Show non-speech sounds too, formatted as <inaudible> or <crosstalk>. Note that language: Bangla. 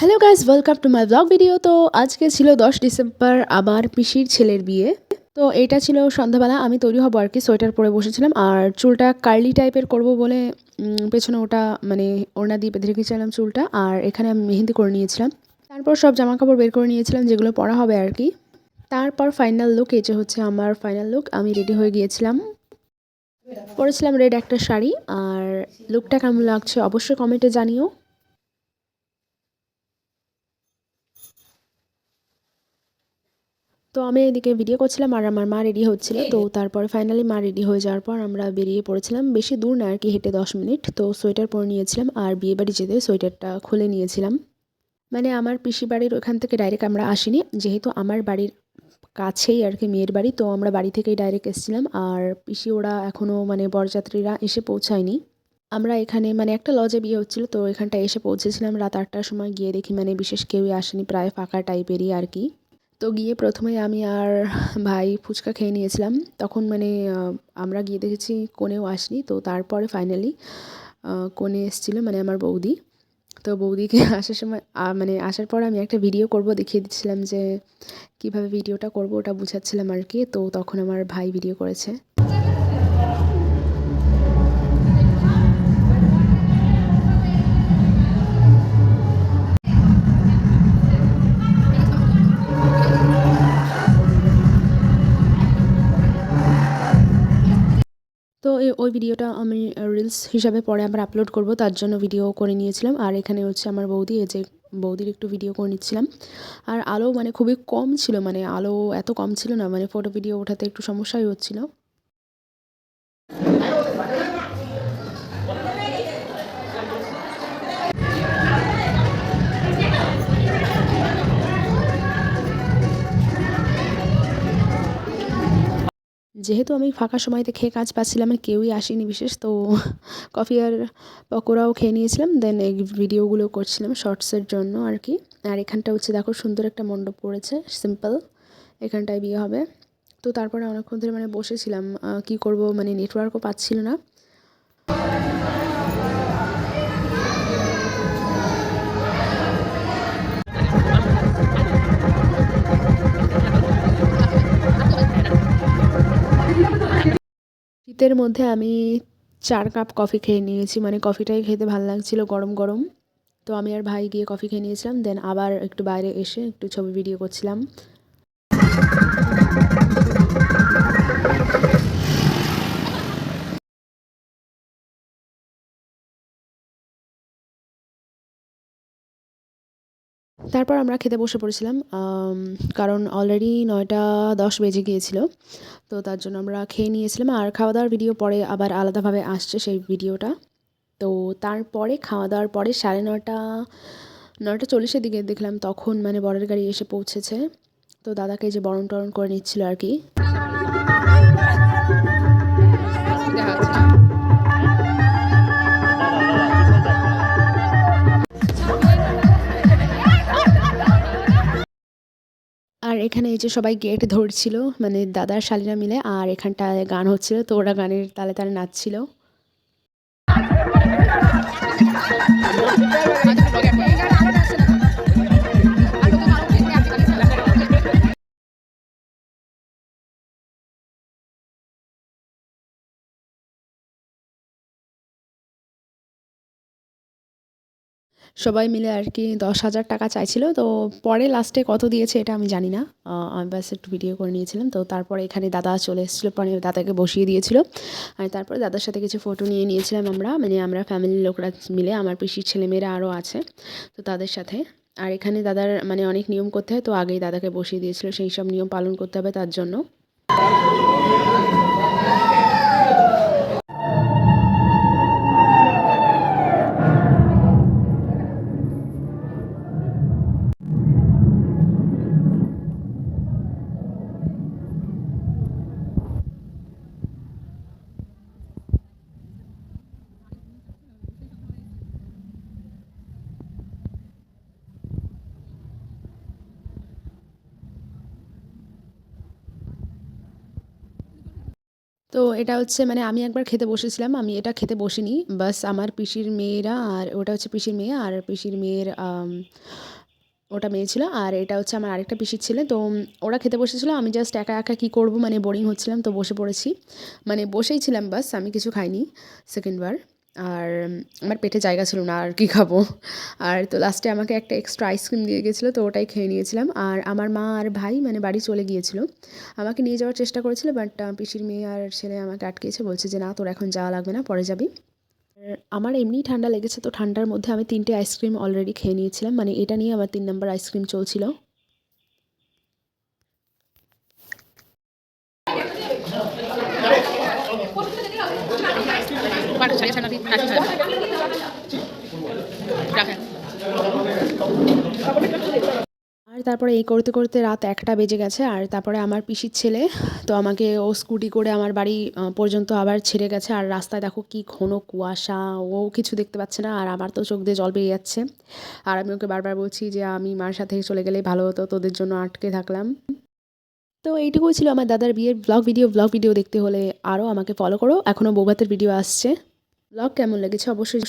Hello guys welcome to my vlog video তো আজকে ছিল দশ ডিসেম্বর আমার পিসির ছেলের বিয়ে। তো এটা ছিল সন্ধ্যাবেলা, আমি তৈরি হব আর কি, সোয়েটার পরে বসেছিলাম। আর চুলটা কার্লি টাইপের করব বলে পেছনে ওটা মানে ওড়না দিয়ে বেঁধে রেখেছিলাম চুলটা, আর এখানে আমি মেহেন্দি করে নিয়েছিলাম। তারপর সব জামা কাপড় বের করে নিয়েছিলাম, যেগুলো পরা হবে আর কি। তারপর ফাইনাল লুক এই যে হচ্ছে আমার ফাইনাল লুক আমি রেডি হয়ে গিয়েছিলাম। পরেছিলাম রেড একটা শাড়ি, আর লুকটা কেমন লাগছে অবশ্যই কমেন্টে জানিও। তো আমি এদিকে ভিডিও করছিলাম আর আমার মা রেডি হচ্ছিল। তো তারপরে ফাইনালি মা রেডি হয়ে যাওয়ার পর আমরা বেরিয়ে পড়েছিলাম। বেশি দূর না আর কি, হেঁটে দশ মিনিট। তো সোয়েটার পরে নিয়েছিলাম আর বিয়ে বাড়ি যেতে সোয়েটারটা খুলে নিয়েছিলাম। মানে আমার পিসি বাড়ির ওখান থেকে ডাইরেক্ট আমরা আসিনি। যেহেতু আমার বাড়ির কাছেই আর কি মেয়ের বাড়ি, তো আমরা বাড়ি থেকেই ডাইরেক্ট এসেছিলাম। আর পিসি ওরা এখনও মানে বরযাত্রীরা এসে পৌঁছায়নি। আমরা এখানে মানে একটা লজে বিয়ে হচ্ছিল, তো এখানটা এসে পৌঁছেছিলাম। রাত আটটার সময় গিয়ে দেখি মানে বিশেষ কেউই আসেনি, প্রায় ফাঁকা টাইপেরই আর কি। তো গিয়ে প্রথমে আমি আর ভাই ফুচকা খেয়ে নিয়েছিলাম। তখন মানে আমরা গিয়ে দেখেছি কোনেও আসনি। তো তারপরে ফাইনালি কোনে এসেছিল মানে আমার বৌদি। তো বৌদিকে <laughs> আসার সময় মানে আসার পর আমি একটা ভিডিও করব, দেখিয়ে দিচ্ছিলাম যে কীভাবে ভিডিওটা করব, ওটা বুঝাচ্ছিলাম আর কি। তো তখন আমার ভাই ভিডিও করেছে। ওই ভিডিওটা আমি রিলস হিসাবে পরে আবার আপলোড করব, তার জন্য ভিডিও করে নিয়েছিলাম। আর এখানে হচ্ছে আমার বৌদি, এই যে বৌদির একটু ভিডিও করে নিচ্ছিলাম। আর আলো মানে খুবই কম ছিল মানে আলো এত কম ছিল না মানে ফটো ভিডিও ওঠাতে একটু সমস্যাই হচ্ছিল। যেহেতু আমি ফাঁকা সময়তে খেয়ে কাজ পাচ্ছিলাম আর কেউই আসেনি বিশেষ, তো কফি আর পকোড়াও খেয়ে নিয়েছিলাম দেন এই ভিডিওগুলো করছিলাম শর্টসের জন্য আর কি। আর এখানটা হচ্ছে দেখো সুন্দর একটা মণ্ডপ পড়েছে সিম্পল এখানটায় বিয়ে হবে। তো তারপরে অনেকক্ষণ ধরে মানে বসেছিলাম কি করব মানে নেটওয়ার্কও পাচ্ছিল না। শীতের মধ্যে আমি চার কাপ কফি খেয়ে নিয়েছি। মানে কফিটাই খেতে ভালো লাগছিল গরম গরম। তো আমি আর ভাই গিয়ে কফি খেয়ে নিয়েছিলাম দেন আবার একটু বাইরে এসে একটু ছবি ভিডিও করছিলাম। তারপর আমরা খেতে বসে পড়েছিলাম কারণ অলরেডি নয়টা দশ বেজে গিয়েছিল। তো তার জন্য আমরা খেয়ে নিয়েছিলাম আর খাওয়া দাওয়ার ভিডিও পরে আবার আলাদাভাবে আসছে সেই ভিডিওটা তো তারপরে খাওয়া দাওয়ার পরে সাড়ে নটা নটা চল্লিশের দিকে দেখলাম তখন মানে বরের গাড়ি এসে পৌঁছেছে। তো দাদাকে যে বরণ টরণ করে নিচ্ছিল আর কি। এখানে এই যে সবাই গেট ধরছিল মানে দাদার শালিরা মিলে, আর এখানটায় গান হচ্ছিল, তো ওরা গানের তালে তালে নাচছিল। সবাই মিলে আর কি দশ হাজার টাকা চাইছিল। তো পরে লাস্টে কত দিয়েছে এটা আমি জানি না। আমি ব্যাস একটু ভিডিও করে নিয়েছিলাম। তো তারপরে এখানে দাদা চলে এসেছিল পরে দাদাকে বসিয়ে দিয়েছিল। আর তারপরে দাদার সাথে কিছু ফটো নিয়ে নিয়েছিলাম আমরা। মানে আমরা ফ্যামিলির লোকরা মিলে, আমার পিসির ছেলেমেয়েরা আরও আছে। তো তাদের সাথে। আর এখানে দাদার মানে অনেক নিয়ম করতে হয়। তো আগেই দাদাকে বসিয়ে দিয়েছিল, সেই সব নিয়ম পালন করতে হবে তার জন্য। তো এটা হচ্ছে মানে আমি একবার খেতে বসেছিলাম, আমি এটা খেতে বসিনি। বাস আমার পিসির মেয়েরা আর ওটা হচ্ছে পিসির মেয়ে আর পিসির মেয়ের ওটা মেয়ে ছিল আর এটা হচ্ছে আমার আরেকটা পিসির ছেলে। তো ওরা খেতে বসেছিল, আমি জাস্ট একা একা কী করব মানে বোরিং হচ্ছিলাম, তো বসে পড়েছি। মানে বসেই ছিলাম, বাস আমি কিছু খাইনি সেকেন্ডবার আর আমার পেটে জায়গা ছিল না, আর কি খাব? আর তো লাস্টে আমাকে একটা এক্সট্রা আইসক্রিম দিয়ে গেছিল, তো ওটাই খেয়ে নিয়েছিলাম। আর আমার মা আর ভাই মানে বাড়ি চলে গিয়েছিল। আমাকে নিয়ে যাওয়ার চেষ্টা করেছিল বাট পিসির মেয়ে আর ছেলে আমাকে আটকেছে, বলছে যে, না, তোর এখন যাওয়া লাগবে না, পরে যাবি। আমার এমনিই ঠান্ডা লেগেছে, তো ঠান্ডার মধ্যে আমি তিনটে আইসক্রিম অলরেডি খেয়ে নিয়েছিলাম। মানে এটা নিয়ে আমার তিন নম্বর আইসক্রিম চলছিল। আর তারপরে এই করতে করতে রাত একটা বেজে গেছে, আর তারপরে আমার পিসির ছেলে, তো আমাকে ও স্কুটি করে আমার বাড়ি পর্যন্ত আবার ছেড়ে গেছে। আর রাস্তায় দেখো কি ঘন কুয়াশা, ও কিছু দেখতে পাচ্ছে না, আর আমার তো চোখ দিয়ে জল বেরিয়ে যাচ্ছে। আর আমি ওকে বারবার বলছি যে, আমি মার সাথে চলে গেলেই ভালো হতো, তোদের জন্য আটকে থাকলাম। তো এইটুকুই ছিল আমার দাদার বিয়ের ব্লগ ভিডিও ব্লগ ভিডিও দেখতে হলে আরও আমাকে ফলো করো। এখনও বৌভাতের ভিডিও আসছে। ব্লগ কেমন লেগেছে অবশ্যই